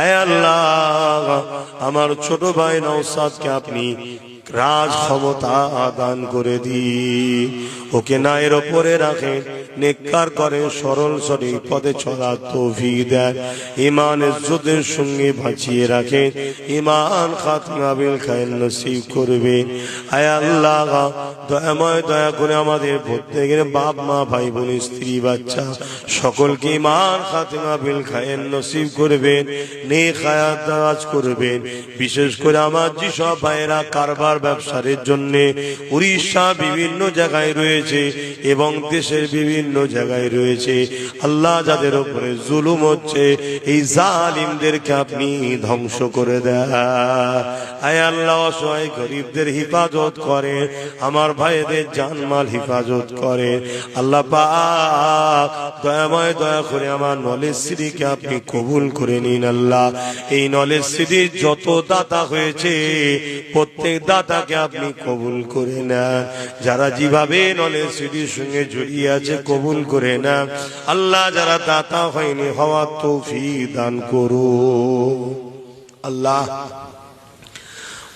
আয় আল্লাহ, আমার ছোট ভাই নৌসাদকে আপনি রাজ ক্ষমতা দান করে দি ওকে না এর ওপরে রাখেন। নেককার করে সরল সঠিক পদে চলা তৌফিক দেন ইমান ইজ্জতের সঙ্গে বাঁচিয়ে রাখেন ইমান খাতমা বিল খায়ের নসিব করবে। আয় দয়াময় দয়া করে আমাদের প্রত্যেকের বাপ, মা, ভাই, বোন, স্ত্রী, বাচ্চা সকলকে ইমান খাতেমা বিল খায়ের নসিব করবেন নে খায়াত দারাজ করবেন বিশেষ করে আমার যেসব ভাইয়েরা কারবার ব্যবসার জন্য উড়িষ্যা বিভিন্ন জায়গায় রয়েছে এবং দেশের বিভিন্ন জায়গায় রয়েছে। আল্লাহ যাদের উপরে জুলুম হচ্ছে, এই জালিমদেরকে আপনি ধ্বংস করে দেয় আল্লাহ, অসহায় গরিবদের হিফাজত করে আমার ভাইদের জানমাল হিফাজত করে আল্লাহ দয়াময় দয়া করে আমার নলেজ সিটিকে আপনি কবুল করে নিন আল্লাহ। এই নলেজ সিটির যত দাতা হয়েছে, প্রত্যেক দাতাকে আপনি কবুল করে নেন। যারা যেভাবে নলেজ সিটির সঙ্গে জড়িয়ে আছে, কবুল করে নেন। আল্লাহ যারা দাতা হয়নি হওয়া তৌফিক দান করো আল্লাহ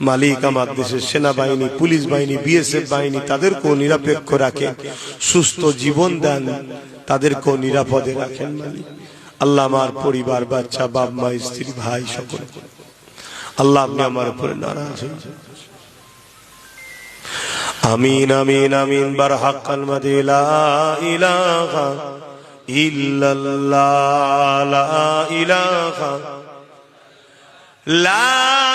মালিক আমার দেশের সেনাবাহিনী, পুলিশ বাহিনী বিএসএফ বাহিনী তাদেরকেও নিরপেক্ষ রাখেন, সুস্থ জীবন দেন, তাদেরকেও নিরাপদে রাখেন মালিক। আল্লাহ আমার পরিবার, বাচ্চা, বাপ, মা, স্ত্রী, ভাই, সকল। আল্লাহ আপনি আমার উপরে নারাজ আমিন আমিন আমিন বার হাক্কাল মাদিলা ইলাহা ইল্লাল্লাহ, লা ইলাহা লা